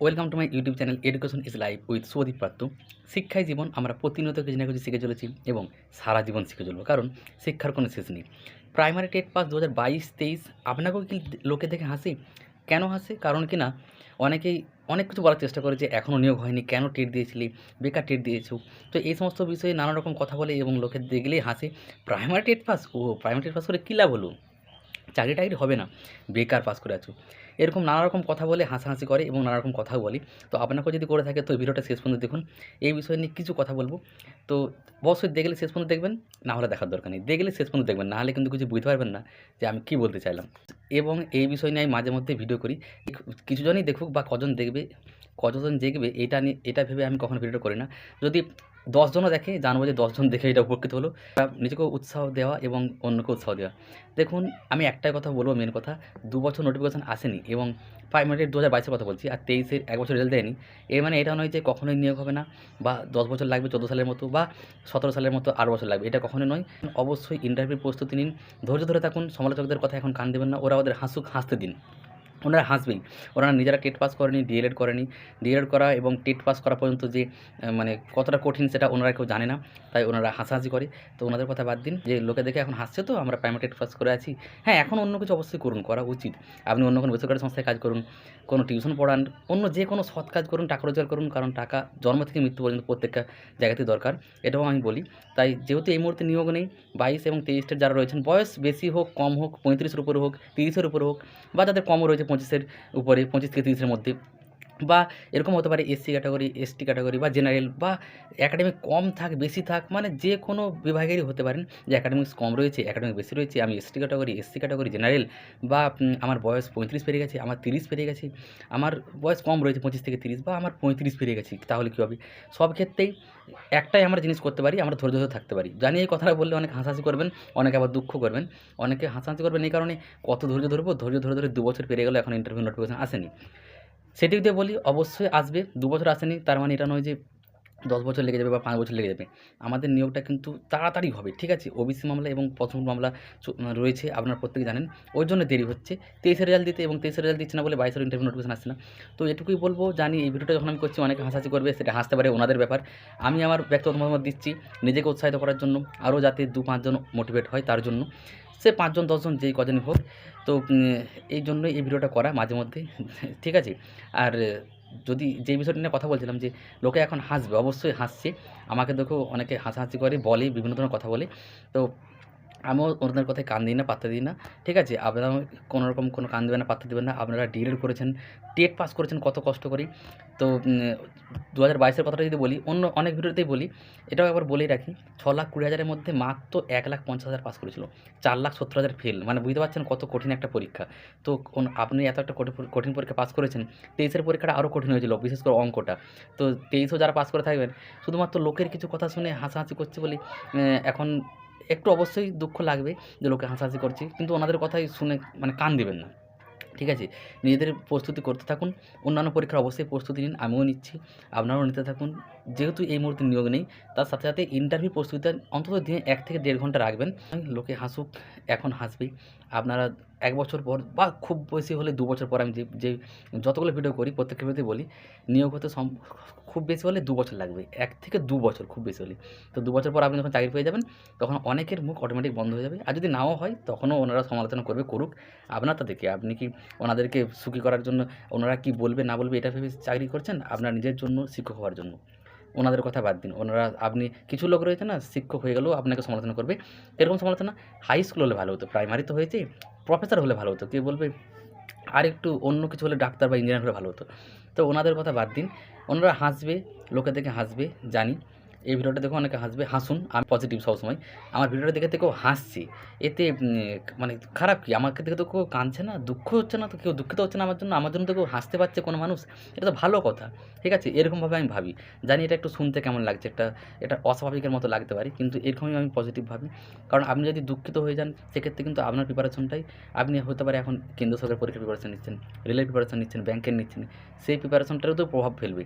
Welcome to my YouTube channel education is life with Sudip Patra শিক্ষায় জীবন, আমরা প্রতিনিয়ত কিছু না কিছু শিখে চলেছি এবং সারা জীবন শিখে চলবো, কারণ শিক্ষার কোনো শেষ নেই। প্রাইমারি টেট পাস দু হাজার বাইশ, তেইশ, আপনাকেও কি লোকে দেখে হাসি? কেন হাসে? কারণ কি না, অনেকেই অনেক কিছু বলার চেষ্টা করে যে এখনও নিয়োগ হয়নি, কেন টেট দিয়েছিলি, বেকার টেট দিয়েছ? তো এই সমস্ত বিষয়ে নানা রকম কথা বলে এবং লোকে দেখলেই হাসে। প্রাইমারি টেট পাস ও প্রাইমারি টেট পাস করে কী লাভ হলো? চাকরি টাকরি হবে না, বেকার পাস করে আছো। এরকম নানা রকম কথা বলে হাসাহাসি করে এবং নানা রকম কথাও বলি। তো আপনাকেও যদি করে থাকে তো ভিডিওটা শেষ পর্যন্ত দেখুন। এই বিষয় নিয়ে কিছু কথা বলব। তো অবশ্যই দেখলে শেষ পর্যন্ত দেখবেন, না হলে দেখার দরকার নেই। দেখলে শেষ পর্যন্ত দেখবেন, না হলে কিন্তু কিছু বুঝতে পারবেন না যে আমি কী বলতে চাইলাম। এবং এই বিষয় নিয়ে আমি মাঝে মধ্যে ভিডিও করি। কিছুজনই দেখুক বা কজন দেখবে, কতজন দেখবে এটা নিয়ে, এটা ভেবে আমি কখনো ভিডিওটা করি না। যদি দশজনও দেখে, জানব যে দশজন দেখে এটা উপকৃত হলো। তা নিজেকেও উৎসাহ দেওয়া এবং অন্যকে উৎসাহ দেওয়া। দেখুন, আমি একটাই কথা বলব মেন কথা, দু বছর নোটিফিকেশান আসেনি এবং প্রাইমারি দু হাজার বাইশের কথা বলছি, আর তেইশের এক বছর রেজাল্ট দেয়নি। এর মানে এটা নয় যে কখনোই নিয়োগ হবে না, বা দশ বছর লাগবে চোদ্দ সালের মতো, বা সতেরো সালের মতো আট বছর লাগবে, এটা কখনোই নয়। অবশ্যই ইন্টারভিউ প্রস্তুতি নিন, ধৈর্য ধরে থাকুন, সমালোচকদের কথা এখন কান দেবেন না, ওরা ওদের হাসুক, হাসতে দিন। ওনারা হাসবেই ওনারা নিজেরা টেট পাস করেনি ডিএলএড করেনি। ডিএলএড করা এবং টেট পাস করা পর্যন্ত যে মানে কতটা কঠিন সেটা ওনারা কেউ জানে না, তাই ওনারা হাসাহাসি করে। তো ওনাদের কথা বাদ দিন, যে লোকে দেখে এখন হাসছে তো, আমরা প্রাইমারি টেট পাস করে আছি। হ্যাঁ এখন অন্য কিছু অবশ্যই করুন, করা উচিত। আপনি অন্য কোনো বেসরকারি সংস্থায় কাজ করুন, কোনো টিউশন পড়ান, অন্য যে কোনো সৎ কাজ করুন, টাকা রোজগার করুন, কারণ টাকা জন্ম থেকে মৃত্যু পর্যন্ত প্রত্যেকটা জায়গাতেই দরকার, এটাও আমি বলি। তাই যেহেতু এই মুহূর্তে নিয়োগ নেই, বাইশ এবং তেইশের যারা রয়েছেন, বয়স বেশি হোক, কম হোক, পঁয়ত্রিশের উপরে হোক, তিরিশের উপরে হোক, বা যাদের কমও রয়েছে পঁচিশের উপরে পঁচিশ থেকে তিরিশের মধ্যে। বা এরকম হতে পারে এসসি ক্যাটাগরি এসটি ক্যাটাগরি বা জেনারেল বা একাডেমিক কম থাক, বেশি থাক মানে যে কোনো বিভাগেরই হতে পারেন। যে একাডেমিক্স কম রয়েছে একাডেমিক বেশি রয়েছে, আমি ST category SC category general বা আমার বয়স পঁয়ত্রিশ পেরিয়ে গেছে, আমার তিরিশ পেরিয়ে গেছে, আমার বয়স কম রয়েছে পঁচিশ থেকে তিরিশ বা আমার পঁয়ত্রিশ পেরিয়ে গেছি, তাহলে কী হবে? সব ক্ষেত্রেই একটাই আমরা জিনিস করতে পারি, আমরা ধৈর্য ধরে থাকতে পারি। জানি এই কথাটা বললে অনেক হাসাহাসি করবেন, অনেকে আবার দুঃখ করবেন, অনেকে হাসাহাসি করবেন এই কারণে কত ধৈর্য ধরবো? ধৈর্য ধরে ধরে দু বছর পেরিয়ে গেলো, এখন ইন্টারভিউ নোটিফিকেশন আসেনি। সেটি যদি বলি, অবশ্যই আসবে। দু বছর আসেনি, তার মানে এটা নয় যে দশ বছর লেগে যাবে বা পাঁচ বছর লেগে যাবে। আমাদের নিয়োগটা কিন্তু তাড়াতাড়ি হবে, ঠিক আছে? ওবিসি মামলা এবং প্রথম মামলা রয়েছে, আপনারা প্রত্যেকে জানেন। ওই জন্য দেরি হচ্ছে। তেইশের রেজাল্ট দিতে এবং তেইশের রেজাল্ট দিচ্ছে না বলে বাইশের ইন্টারভিউ নোটিফিকেশন আসছে না। তো এটুকুই বলব, জানি এই ভিডিওটা যখন আমি করছি অনেকে হাসাহাসি করবে, সেটা হাসতে পারে, ওনাদের ব্যাপার। আমি আমার ব্যক্তিগত মতামত দিচ্ছি, নিজেকে উৎসাহিত করার জন্য, আরও যাতে দু পাঁচজন মোটিভেট হয় তার জন্য। সে পাঁচজন, দশজন যেই কজনই হোক। তো এই জন্যই এই ভিডিওটা করা মাঝে মধ্যে, ঠিক আছে? আর যদি যে বিষয়টা নিয়ে কথা বলছিলাম যে, লোকে এখন হাসবে, অবশ্যই হাসছে। আমাকে দেখো অনেকে হাসাহাসি করে, বলে, বিভিন্ন ধরনের কথা বলে। তো আমিও ওনাদের কথায় কান দিই না, পাত্তা দিই না। ঠিক আছে? আপনারা কোনো রকম কোনো কান দেবেন না, পাত্তা দেবেন না। আপনারা ডিএড করেছেন, টেট পাস করেছেন, কত কষ্ট করি। তো দু হাজার বাইশের কথাটা যদি বলি, অন্য অনেক ভিডিওতেই বলি, এটাও একবার বলেই রাখি ছ লাখ কুড়ি হাজারের মধ্যে মাত্র এক লাখ পঞ্চাশ হাজার পাস করেছিল। চার লাখ সত্তর হাজার ফেল। মানে বুঝতে পারছেন কত কঠিন একটা পরীক্ষা। তো আপনি এত একটা কঠিন- পরীক্ষা পাস করেছেন, তেইশের পরীক্ষাটা আরও কঠিন হয়েছিল, বিশেষ করে অঙ্কটা। তো তেইশও যারা পাস করে থাকবেন, শুধুমাত্র লোকের কিছু কথা শুনে হাসাহাসি করছে বলে এখন একটু অবশ্যই দুঃখ লাগবে যে লোকে হাসাহাসি করছে। কিন্তু ওনাদের কথাই শুনে মানে কান দিবেন না। ঠিক আছে? নিজেদের প্রস্তুতি করতে থাকুন। অন্যান্য পরীক্ষার অবশ্যই প্রস্তুতি নিন, আমিও নিচ্ছি। আপনারাও নিতে থাকুন। যেহেতু এই মুহূর্তে নিয়োগ নেই, তার সাথে সাথে ইন্টারভিউ প্রস্তুতি অন্তত দিনে এক থেকে দেড় ঘণ্টা রাখবেন। লোকে হাসুক, এখন হাসবে আপনারা এক বছর পর বা খুব বেশি হলে দু বছর পর আমি যে যে যতগুলো ভিডিও করি প্রত্যেক ভিডিওতেই বলি, নিয়োগ হতে খুব বেশি হলে দু বছর লাগবে। এক থেকে দু বছর খুব বেশি হলে। তো দু বছর পর আপনি যখন চাকরি পেয়ে যাবেন, তখন অনেকের মুখ অটোমেটিক বন্ধ হয়ে যাবে। আর যদি নাও হয়, তখনও ওনারা সমালোচনা করবে, করুক আপনার তাতে কি? আপনি কি ওনাদেরকে সুখী করার জন্য ওনারা কি বলবে, না বলবে, এটা ভেবে চাকরি করছেন? আপনার নিজের জন্য, শিক্ষক হওয়ার জন্য। ওনাদের কথা বাদ দিন। ওনারা, আপনি কিছু লোক রয়েছে না, শিক্ষক হয়ে গেলেও আপনাকে সমালোচনা করবে। এরকম সমালোচনা হাই স্কুল হলে ভালো হতো। প্রাইমারি তো হয়েছে প্রফেসর হলে ভালো হতো, কে বলবে? আর একটু অন্য কিছু হলে ডাক্তার বা ইঞ্জিনিয়ার হলে ভালো হতো। তো ওনাদের কথা বাদ দিন। ওনারা হাসবে লোকে দেখে হাসবে, জানি। এই ভিডিওটা দেখে অনেকে হাসবে, হাসুন, আমি পজিটিভ সবসময়। আমার ভিডিওটা দেখে তো কেউ হাসছে। এতে মানে খারাপ কি? আমাকে দেখে তো কেউ কাঁদছে না, দুঃখ হচ্ছে না তো কেউ, দুঃখিত হচ্ছে না আমার জন্য আমার জন্য তো কেউ হাসতে পারছে কোনো মানুষ? এটা তো ভালো কথা, ঠিক আছে? এরকমভাবে আমি ভাবি। জানি এটা একটু শুনতে কেমন লাগছে, একটা এটা অস্বাভাবিকের মতো লাগতে পারে, কিন্তু এরকমই আমি পজিটিভ ভাবি। কারণ আপনি যদি দুঃখিত হয়ে যান, সেক্ষেত্রে কিন্তু আপনার প্রিপারেশনটাই আপনি হতে পারে এখন কেন্দ্র সরকার পরীক্ষার প্রিপারেশন নিচ্ছেন রেলের প্রিপারেশন নিচ্ছেন ব্যাংকের নিচ্ছেন, সেই প্রিপারেশনটারও তো প্রভাব ফেলবে।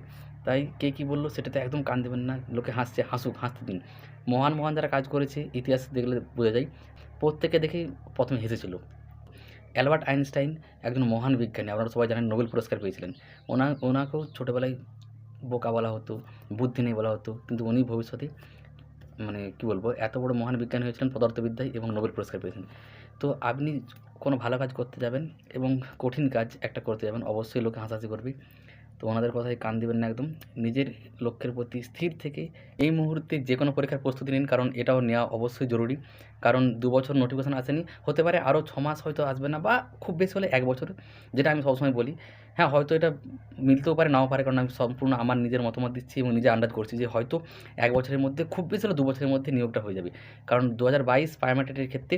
তাই কে কী বলল সেটাতে একদম কান দেবেন না, লোকে হাসছে, হাসুক, হাসতে দিন। মহান মহান যারা কাজ করেছে, ইতিহাস দেখলে বোঝা যায়, প্রত্যেকে দেখেই প্রথমে হেসেছিল। অ্যালবার্ট আইনস্টাইন একজন মহান বিজ্ঞানী, আপনারা সবাই জানেন নোবেল পুরস্কার পেয়েছিলেন। ওনা, ওনাকেও ছোটোবেলায় বোকা বলা হতো, বুদ্ধি নেই বলা হতো, কিন্তু উনি ভবিষ্যতে মানে কী বলব, এত বড় মহান বিজ্ঞানী হয়েছিলেন, পদার্থবিদ্যায় এবং নোবেল পুরস্কার পেয়েছেন। তো আপনি কোনো ভালো কাজ করতে যাবেন এবং কঠিন কাজ একটা করতে যাবেন, অবশ্যই লোকে হাসাহাসি করবে। তো ওনাদের কথায় কান দিবেন না একদম। নিজের লক্ষ্যের প্রতি স্থির থেকে এই মুহূর্তে যে কোনো পরীক্ষার প্রস্তুতি নিন, কারণ এটাও নেওয়া অবশ্যই জরুরি। কারণ দু বছর নোটিফিকেশান আসেনি, হতে পারে আরও ছ মাস হয়তো আসবে না বা খুব বেশি হলে এক বছর, যেটা আমি সবসময় বলি। হ্যাঁ হয়তো এটা মিলতেও পারে, নাও পারে, কারণ আমি সম্পূর্ণ আমার নিজের মতামত দিচ্ছি এবং নিজে আন্দাজ করছি যে হয়তো এক বছরের মধ্যে, খুব বেশি হলে দু বছরের মধ্যে নিয়োগটা হয়ে যাবে। কারণ দু হাজার বাইশ ক্ষেত্রে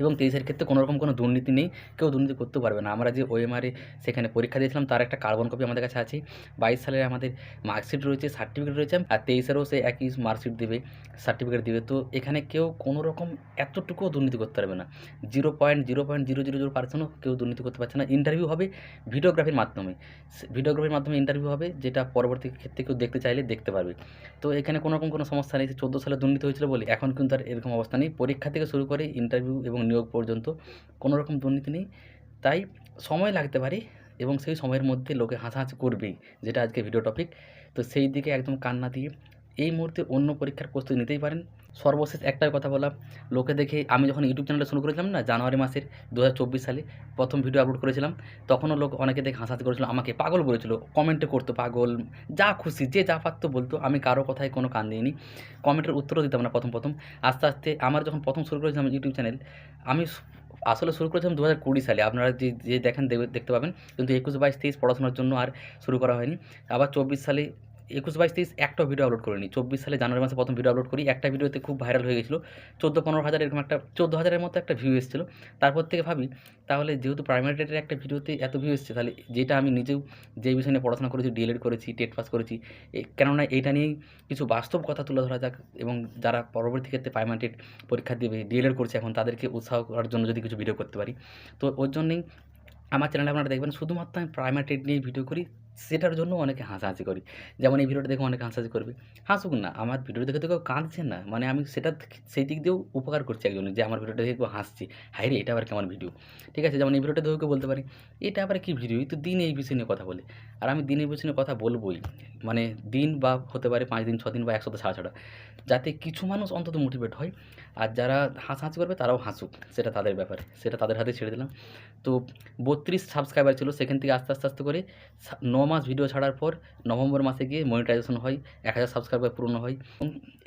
এবং তেইশের ক্ষেত্রে কোনো রকম কোনো দুর্নীতি নেই, কেউ দুর্নীতি করতে পারবে না। আমরা যে ওএমআরে সেখানে পরীক্ষা দিয়েছিলাম, তার একটা কার্বন কপি আমাদের কাছে আছে। বাইশ সালের আমাদের মার্কশিট রয়েছে সার্টিফিকেট রয়েছে, আর তেইশেরও সে একই মার্কশিট দেবে সার্টিফিকেট দেবে। তো এখানে কেউ কোনো রকম এতটুকুও দুর্নীতি করতে পারবে না। Zero point zero point zero zero zero পার্সেন্টও কেউ দুর্নীতি করতে পারছে না। ইন্টারভিউ হবে ভিডিওগ্রাফির মাধ্যমে। ভিডিওগ্রাফির মাধ্যমে ইন্টারভিউ হবে, যেটা পরবর্তী ক্ষেত্রে কেউ দেখতে চাইলে দেখতে পারবে। তো এখানে কোনো রকম কোনো সমস্যা নেই চোদ্দ সালে দুর্নীতি হয়েছিল বলে, এখন কিন্তু আর এরকম অবস্থা নেই। পরীক্ষা থেকে শুরু করে ইন্টারভিউ এবং নিয়োগ পর্যন্ত কোনো রকম দুর্নীতি নেই। তাই সময় লাগতে পারে এবং সেই সময়ের মধ্যে লোকে হাসাহাসি করবেই, যেটা আজকে ভিডিও টপিক তো সেই দিকে একদম কান্না দিয়ে এই মুহূর্তে অন্য পরীক্ষার প্রস্তুতি নিতেই পারেন। সর্বশেষ একটাই কথা বলা লোকে দেখে আমি যখন ইউটিউব চ্যানেলটা শুরু করেছিলাম না, জানুয়ারি মাসের দু হাজার চব্বিশ সালে প্রথম ভিডিও আপলোড করেছিলাম, তখনও লোক অনেকে দেখে হাসাহাসি করেছিল, আমাকে পাগল বলেছিল কমেন্টে করতো পাগল, যা খুশি, যে যা পারতো বলতো, আমি কারও কথায় কোনো কান দিইনি কমেন্টের উত্তরও দিতাম না প্রথম প্রথম, আস্তে আস্তে আমার যখন প্রথম শুরু করেছিলাম ইউটিউব চ্যানেল আমি আসলে শুরু করেছিলাম দু হাজার কুড়ি সালে, আপনারা যে যে দেখেন দেখতে পাবেন, কিন্তু একুশ, বাইশ, তেইশ পড়াশোনার জন্য আর শুরু করা হয়নি, আবার চব্বিশ সালে একুশ বাইশ তেইশ একটা ভিডিও আপলোড করিনি। চব্বিশ সালে জানুয়ারি মাসে প্রথম ভিডিও আপলোড করি। একটা ভিডিওতে খুব ভাইরাল হয়ে গেছিল। চোদ্দ পনেরো হাজার এরকম একটা, চোদ্দ হাজারের মতো একটা ভিউ এসেছিল। তারপর থেকে ভাবি, তাহলে যেহেতু প্রাইমারি টেটের একটা ভিডিওতে এত ভিউ এসেছে, তাহলে যেটা আমি নিজেও যে বিষয় নিয়ে পড়াশোনা করেছি ডিএলএড করেছি টেট পাস করেছি কেননা এইটা নিয়েই কিছু বাস্তব কথা তুলে ধরা যাক এবং যারা পরবর্তী ক্ষেত্রে প্রাইমারি টেট পরীক্ষা দেবে ডিএলএড করছে এখন, তাদেরকে উৎসাহ করার জন্য যদি কিছু ভিডিও করতে পারি। তো ওর জন্যেই আমার চ্যানেলে আপনারা দেখবেন, শুধুমাত্র আমি প্রাইমারি টেট নিয়ে ভিডিও করি সেটার জন্য অনেকে হাসাহাসি করি। যেমন এই ভিডিওটা দেখে অনেকে হাসাহাসি করবে। হাসুক না, আমার ভিডিও দেখে তো কেউ কাঁদছে না। মানে আমি সেটা সেই দিক দিয়েও উপকার করছি একজনের যে, আমার ভিডিওটা দেখে কেউ হাসছি। হাই রে এটা আবার কেমন ভিডিও? ঠিক আছে, যেমন এই ভিডিওটা দেখে কেউ বলতে পারে, এটা আবার কী ভিডিও? তো দিন এই বিষয় নিয়ে কথা বলে। আর আমি দিন এই বিষয় নিয়ে কথা বলবোই। মানে দিন বা হতে পারে পাঁচ দিন, ছ দিন বা এক সপ্তাহ ছাড়া ছাড়া। যাতে কিছু মানুষ অন্তত মোটিভেট হয়। আর যারা হাসাহাসি করবে, তারাও হাসুক। সেটা তাদের ব্যাপারে। সেটা তাদের হাতে ছেড়ে দিলাম। তো বত্রিশ সাবস্ক্রাইবার ছিল, সেখান থেকে আস্তে আস্তে আস্তে করে ন মাস ভিডিও ছাড়ার পর নভেম্বর মাসে গিয়ে মনিটাইজেশন হয়, এক হাজার সাবস্ক্রাইবার পূর্ণ হয়।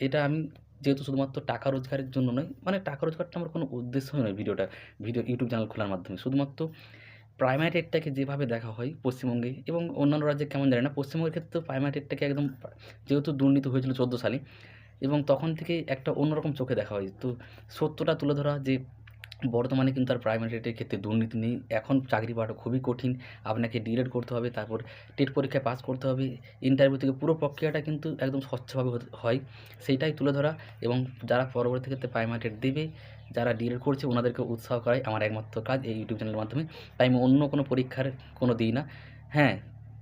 এটা আমি যেহেতু শুধুমাত্র টাকা রোজগারের জন্য নয় মানে টাকা রোজগারটা আমার কোনো উদ্দেশ্যই নয় ভিডিওটা, ভিডিও ইউটিউব চ্যানেল খোলার মাধ্যমে। শুধুমাত্র প্রাইমারি রেটটাকে যেভাবে দেখা হয় পশ্চিমবঙ্গে এবং অন্যান্য রাজ্যে কেমন জানি না, পশ্চিমবঙ্গের ক্ষেত্রে প্রাইমারি টেটটাকে একদম যেহেতু দুর্নীতি হয়েছিল চোদ্দ সালে এবং তখন থেকে একটা অন্যরকম চোখে দেখা হয়। তো সত্যটা তুলে ধরা যে বর্তমানে কিন্তু আর প্রাইমারি টেটের ক্ষেত্রে দুর্নীতি নেই। এখন চাকরি পাওয়াটা খুবই কঠিন। আপনাকে ডিএড করতে হবে, তারপর টেট পরীক্ষায় পাস করতে হবে। ইন্টারভিউ থেকে পুরো প্রক্রিয়াটা কিন্তু একদম স্বচ্ছভাবে হয়। সেইটাই তুলে ধরা এবং যারা পরবর্তী ক্ষেত্রে প্রাইমারি টেট দেবে, যারা ডিএড করছে ওনাদেরকে উৎসাহ করাই আমার একমাত্র কাজ এই ইউটিউব চ্যানেলের মাধ্যমে। তাই আমি অন্য কোনো পরীক্ষার কোনো দিই না। হ্যাঁ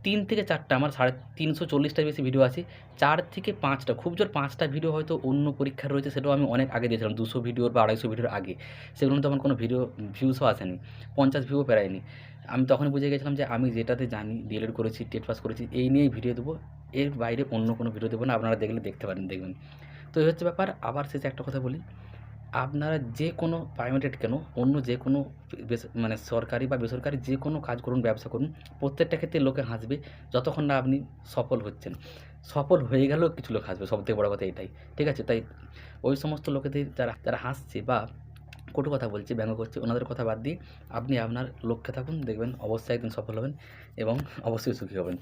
তিন থেকে চারটা, আমার সাড়ে তিনশো চল্লিশটার বেশি ভিডিও আছে। চার থেকে পাঁচটা, খুব জোর পাঁচটা ভিডিও হয়তো অন্য পরীক্ষার রয়েছে, সেটাও আমি অনেক আগে দিয়েছিলাম, দুশো ভিডিওর বা আড়াইশো ভিডিওর আগে। সেগুলো তো আমার কোনো ভিডিও ভিউসও আসেনি, পঞ্চাশ ভিউও পেরায়নি। আমি তখনই বুঝে গেছিলাম যে আমি যেটাতে জানি ডিএলএড করেছি টেট পাস করেছি, এই নিয়েই ভিডিও দেবো, এর বাইরে অন্য কোনো ভিডিও দেবো না, আপনারা দেখলে দেখতে পারেন, দেখবেন। তো এই হচ্ছে ব্যাপার, আবার শেষে একটা কথা বলি। আপনারা যে কোনো প্রাইভেট কেন, অন্য যে কোনো মানে সরকারি বা বেসরকারি যে কোনো কাজ করুন, ব্যবসা করুন, প্রত্যেকটা ক্ষেত্রে লোকে হাসবে, যতক্ষণ না আপনি সফল হচ্ছেন। সফল হয়ে গেলেও কিছু লোক হাসবে, সবথেকে বড় কথা এটাই, ঠিক আছে? তাই ওই সমস্ত লোকেদের যারা যারা হাসছে বা কটু কথা বলছে, ব্যঙ্গ করছে, ওনাদের কথা বাদ দিয়ে আপনি আপনার লক্ষ্যে থাকুন, দেখবেন অবশ্যই একদিন সফল হবেন এবং অবশ্যই সুখী হবেন।